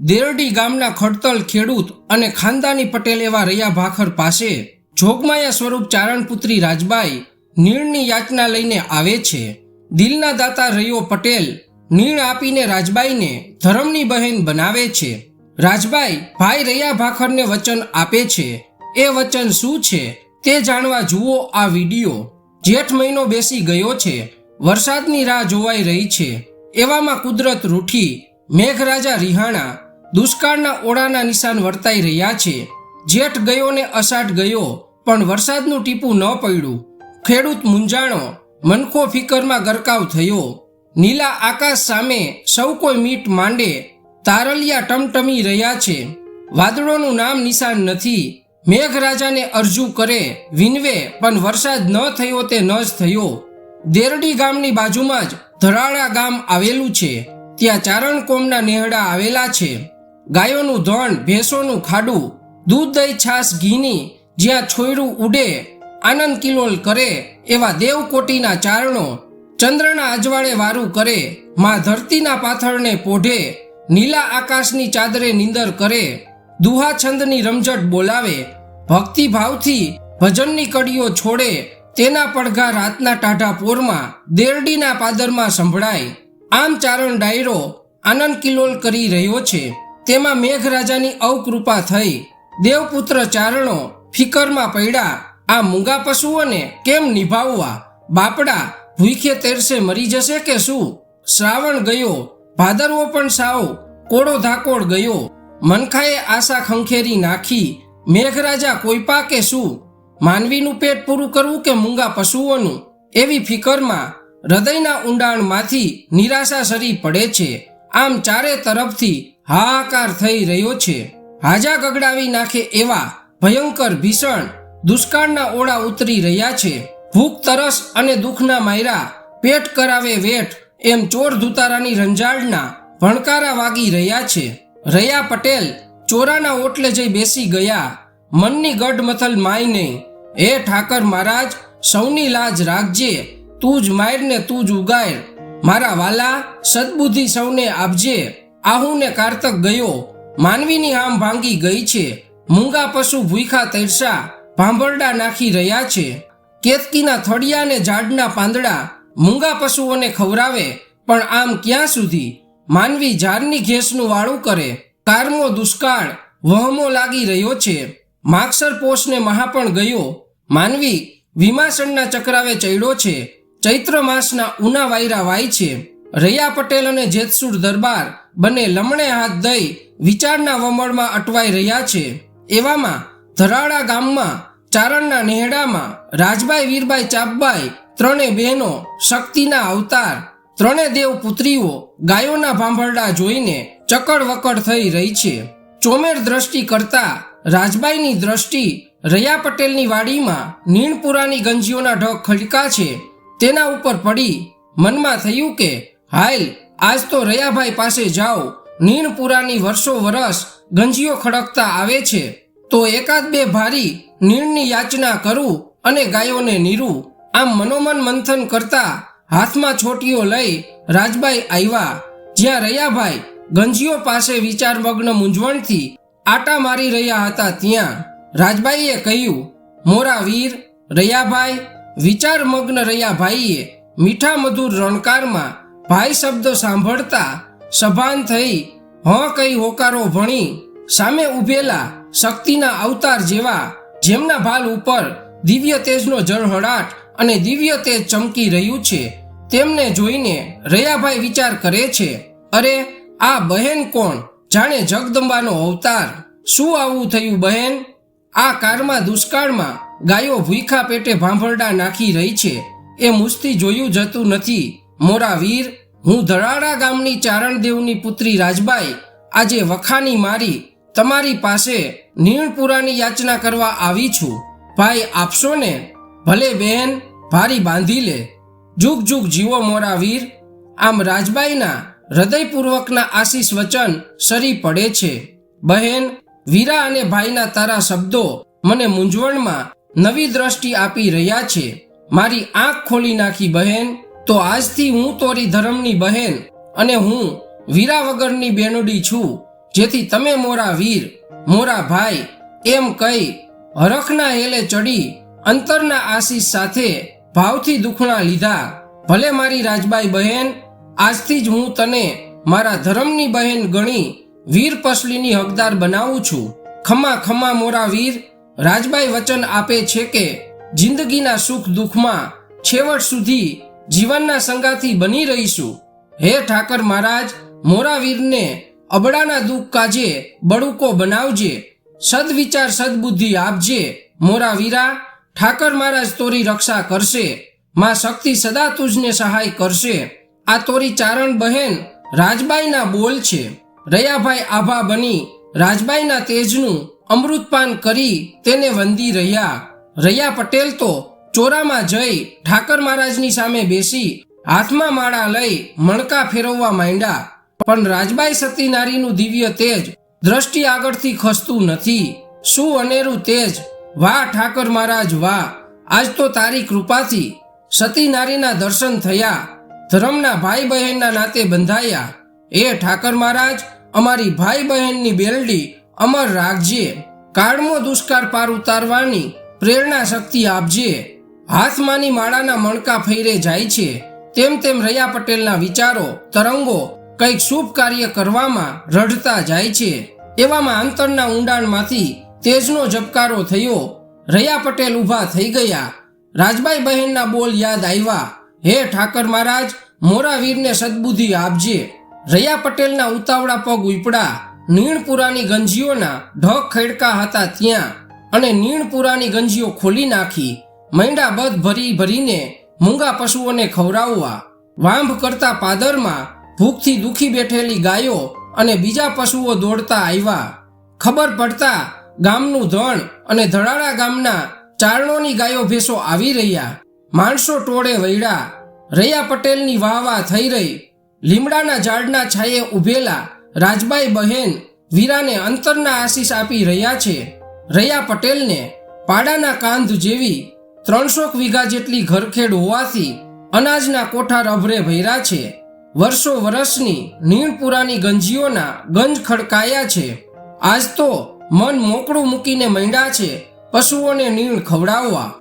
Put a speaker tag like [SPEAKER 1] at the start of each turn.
[SPEAKER 1] દેરડી ગામના ખડતલ ખેડૂત અને ખાનદાની પટેલ એવા રૈયા ભાખર પાસે જોગમાયા સ્વરૂપ ચારણપુત્રી રાજબાઈ નીણની યાચના લઈને આવે છે. દિલના દાતા રૈયો પટેલ નીણ આપીને રાજબાઈને ધરમની બહેન બનાવે છે. રાજબાઈ ભાઈ રૈયા ભાખરને વચન આપે છે. એ વચન શું છે તે જાણવા જુઓ આ વીડિયો. જેઠ મહિનો બેસી ગયો છે. વરસાદની રાહ જોવાઈ રહી છે. એવામાં કુદરત રૂઠી મેઘરાજા રિહાણા દુષ્કાળના ઓળાના નિશાન વર્તાઈ રહ્યા છે. જેઠ ગયો ને અષાઢ ગયો, પણ વરસાદનું ટીપું ન પડ્યું. ખેડૂત મૂંઝાણો, મનખો ફિકરમાં ગરકાવ થયો. નીલા આકાશ સામે સૌ કોઈ મીટ માંડે, તારલિયા ટમટમી રહ્યા છે. વાદળોનું નામ નિશાન નથી. મેઘરાજાને અરજુ કરે, વિનવે, પણ વરસાદ ન થયો તે ન જ થયો. દેરડી ગામની બાજુમાં જ ધરાળા ગામ આવેલું છે. ત્યાં ચારણ કોમના નેહડા આવેલા છે. ગાયોનું ધણ, ભેંસોનું ખાડું, દૂધ, દહીં છાસ ઘીની જ્યાં છોયડું ઉડે, આનંદ કિલોલ કરે એવા દેવકોટીના ચારણો ચંદ્રના અજવાળે વારું કરે, માં ધરતીના પાથરને પોઢે, નીલા આકાશની ચાદરે નિંદર કરે, દુહા છંદની રમઝટ બોલાવે, ભક્તિભાવથી ભજનની કડીઓ છોડે, તેના પડઘા રાતના ટાઢા પોરમાં, દેરડીના પાદરમાં સંભળાય. આમ ચારણ ડાયરો આનંદ કિલોલ કરી રહ્યો છે. તેમાં મેઘરાજાની અવકૃપા થઈ. દેવપુત્ર ચારણો ફિકરમાં પડ્યા. આ મૂંગા પશુઓને કેમ નિભાવવા? બાપડા ભૂખે તેરસે મરી જશે કે શું? શ્રાવણ ગયો. ભાદરવો પણ સાવ કોળો ધાકોળ ગયો. મનખાએ આશા ખંખેરી નાખી. મેઘરાજા કોઈ પાકે શું? માનવીનું પેટ પૂરું કરવું કે મૂંગા પશુઓનું? એવી ફિકરમાં હૃદયના ઊંડાણમાંથી નિરાશા સરી પડે છે. આમ ચારે તરફથી હાહાકાર થઈ રહ્યો છે. હાજા ગગડાવી નાખે એવા ભયંકર ભીષણ દુષ્કાળના ઓળા ઉતરી રહ્યા છે. ભૂખ તરસ અને દુઃખના માયરા પેટ કરાવે વેઠ એમ ચોર ધુતારાની રંજાડના ભણકારા વાગી રહ્યા છે. રયા પટેલ ચોરાના ઓટલે જઈ બેસી ગયા. મનની ગઢ મથલ માઈને, હે ઠાકર મહારાજ, સૌની લાજ રાખજે. તું જ માયરને તું જ ઉગાય. મારા વાલા સદબુદ્ધિ સૌને આપજે. આહુને કારતક ગયો. માનવીની આમ ભાંગી ગઈ છે. મૂંગા પશુ ભૂખા તરસા ભાંભરડા નાખી રહ્યા છે. કેતકીના થળિયાને ઝાડના પાંદડા મૂંગા પશુઓને ખવરાવે પણ આમ ક્યાં સુધી? માનવી ઝાડની ઘેસનું વાળું કરે. કારમો દુષ્કાળ વહમો લાગી રહ્યો છે. માક્ષર પોષને મહાપણ ગયો. માનવી વિમાસણના ચક્રાવે ચડ્યો છે. ચૈત્ર માસના ઉના વાયરા વાય છે. રૈયા પટેલ અને જેતસુર દરબાર બંને લમણે હાથ દઈ વિચારના વમળમાં અટવાઈ રહ્યા છે. એવામાં ધરાળા ગામમાં, ચારણના નેહડામાં રાજબાઈ વીરભાઈ ચાપબાઈ ત્રણે બહેનો, શક્તિના અવતાર, ત્રણે દેવ પુત્રીઓ, ગાયોના ભાંભરડા જોઈને ચકડ વકડ થઈ રહી છે. ચોમેર દ્રષ્ટિ કરતા રાજબાઈની દ્રષ્ટિ રયા પટેલની વાડીમાં નીણપુરાની ગંજીઓના ઢગ ખડકા છે. તેના ઉપર પડી મનમાં થયું કે હાલ આજ તો રયાભાઈ પાસે જાઓ. નીણપુરાની વર્ષો વરસ ગંજીઓ ખડકતા આવે છે. તો એકાદ બે ભારી નીણની યાચના કરું અને ગાયોને નીરું. આમ મનોમન મંથન કરતા હાથમાં છોટીઓ લઈ રાજબાઈ આવ્યા જ્યાં રયાભાઈ ગંજીઓ પાસે વિચારમગ્ન મૂંઝવણથી આટા મારી રહ્યા હતા ત્યાં. રાજબાઈએ કહ્યું, મોરા વીર, રયાભાઈ, વિચારમગ્ન રયાભાઈએ મીઠા મધુર રણકારમાં ભાઈ શબ્દો સાંભળતા સભાન થઈ હ કઈ હોકારો ભણી સામે ઉભેલા શક્તિના અવતાર જેવા જેમના ભાલ ઉપર દિવ્ય તેજનો જળહળાટ અને દિવ્ય તેજ ચમકી રહ્યું છે, તેમને જોઈને રયાભાઈ વિચાર કરે છે, અરે, આ બહેન કોણ? જાણે જગદંબાનો અવતાર. શું આવું થયું બહેન? આ કારમાં દુષ્કાળમાં ગાયો ભૂખા પેટે ભાંભરડા નાખી રહી છે. એ મુસ્તી જોયું જતું નથી. મોરા વીર હું ધરાડા ગામની ચારણદેવની પુત્રી રાજબાઈ આજે વખાની મારી તમારી પાસે નીણપુરાની યાચના કરવા આવી છું. ભાઈ આપશો ને ભલે બહેન ભારી બાંધી લે. જુગ જુગ જીવો મોરા વીર. આમ રાજબાઈના હૃદયપૂર્વકના આશીષ વચન સરી પડે છે. બહેન, વીરા અને ભાઈના તારા શબ્દો મને મૂંઝવણમાં નવી દ્રષ્ટિ આપી રહ્યા છે. મારી આંખ ખોલી નાખી બહેન. તો આજથી હું તોરી ધર્મની બહેન અને હું વીરા વગરની બેનડી છું, જેથી તમે મોરા વીર, મોરા ભાઈ એમ કહી હરખના હેલે ચડી અંતરના આશીષ સાથે ભાવથી દુખણા લીધા. ભલે મારી રાજબાઈ બહેન, આજથી જ હું તને મારા ધર્મની બહેન ગણી વીર પસલીની હકદાર બનાવું છું. ખમા ખમા મોરા વીર, રાજબાઈ વચન આપે છે કે જિંદગીના સુખ દુઃખમાં છેવટ સુધી જીવનના સંગાથી બની રહીશું. હે ઠાકર મહારાજ, મોરાવીરને અબડાના દુઃખ કાજે બળુકો બનાવજે. સદવિચાર સદબુદ્ધિ આપજે. મોરાવીરા, ઠાકર મહારાજ તોરી રક્ષા કરશે. માં શક્તિ સદા તુજને સહાય કરશે. આ તોરી ચારણ બહેન રાજબાઈના બોલ છે. રયાભાઈ આભા બની રાજબાઈના તેજનું અમૃતપાન કરી તેને વંદી રહ્યા. રયા પટેલ તો ચોરામાં જઈ ઠાકર મહારાજની સામે બેસી હાથમાં માળા લઈ મણકા ફેરવવા માંડ્યા. પણ રાજબાઈ સતીનારીનું દિવ્ય તેજ દ્રષ્ટિ આગળથી ખસતું નથી. શું અનેરું તેજ? વાહ ઠાકર મહારાજ, વાહ! આજ તો તારી કૃપાથી સતીનારીના દર્શન થયા. ધર્મના ભાઈ બહેનના નાતે બંધાયા. એ ઠાકર મહારાજ, અમારી ભાઈ બહેનની બેલડી અમર રાખજે. કાળમો દુષ્કાળ પાર ઉતારવાની પ્રેરણા શક્તિ આપજે. હાથમાંની માળાના મણકા ફેરે જાય છે. તેમ તેમ રયા પટેલના વિચારો, તરંગો કંઈક શુભ કાર્ય કરવામાં રઢતા જાય છે. એવામાં અંતરના ઊંડાણમાંથી તેજનો ઝબકારો થયો. રયા પટેલ ઊભા થઈ ગયા. રાજબાઈ બહેનના બોલ યાદ આવ્યા. હે ઠાકર મહારાજ મોરાવીરને સદબુદ્ધિ આપજે. રયા પટેલના ઉતાવળા પગ ઉપડા. નીણપુરાની ગંજીઓના ઢગ ખેડકા હતા ત્યાં. અને નીણપુરાની ગંજીઓ ખોલી નાખી. મૈંડા બધ ભરી ભરીને મૂંગા પશુઓને ખવડાવવા, વાંભ કરતા પાદરમાં ભૂખથી દુખી બેઠેલી ગાયો અને બીજા પશુઓ દોડતા આવ્યા. ખબર પડતા ગામનું ધણ અને ધડાળા ગામના ચારણોની ગાયો ભેંસો આવી રહ્યા. માણસો ટોળે વૈડા, રૈયા પટેલની વાહ વાહ થઈ રહી. લીમડાના ઝાડના છાયે ઉભેલા રાજબાઈ બહેન વીરાને અંતરના આશીષ આપી રહ્યા છે. રૈયા પટેલને પાડાના કાંધ જેવી ત્રણસો વીઘા જેટલી ઘરખેડ હોવાથી અનાજના કોઠાર અભરે ભર્યા છે. વર્ષો વર્ષની નીણપુરાની ગંજીઓના ગંજ ખડકાયા છે. આજ તો મન મોકળું મૂકીને મંડ્યા છે પશુઓને નીણ ખવડાવવા.